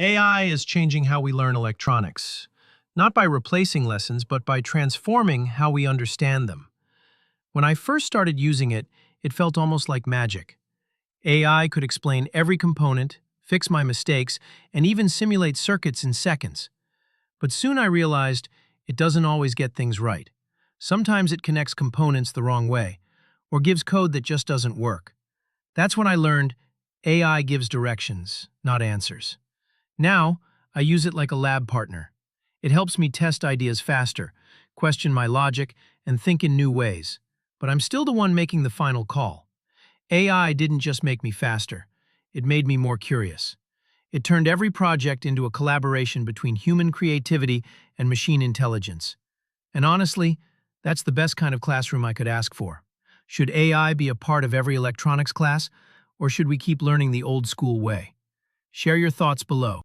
AI is changing how we learn electronics, not by replacing lessons, but by transforming how we understand them. When I first started using it, it felt almost like magic. AI could explain every component, fix my mistakes, and even simulate circuits in seconds. But soon I realized it doesn't always get things right. Sometimes it connects components the wrong way, or gives code that just doesn't work. That's when I learned AI gives directions, not answers. Now, I use it like a lab partner. It helps me test ideas faster, question my logic, and think in new ways. But I'm still the one making the final call. AI didn't just make me faster, it made me more curious. It turned every project into a collaboration between human creativity and machine intelligence. And honestly, that's the best kind of classroom I could ask for. Should AI be a part of every electronics class, or should we keep learning the old school way? Share your thoughts below.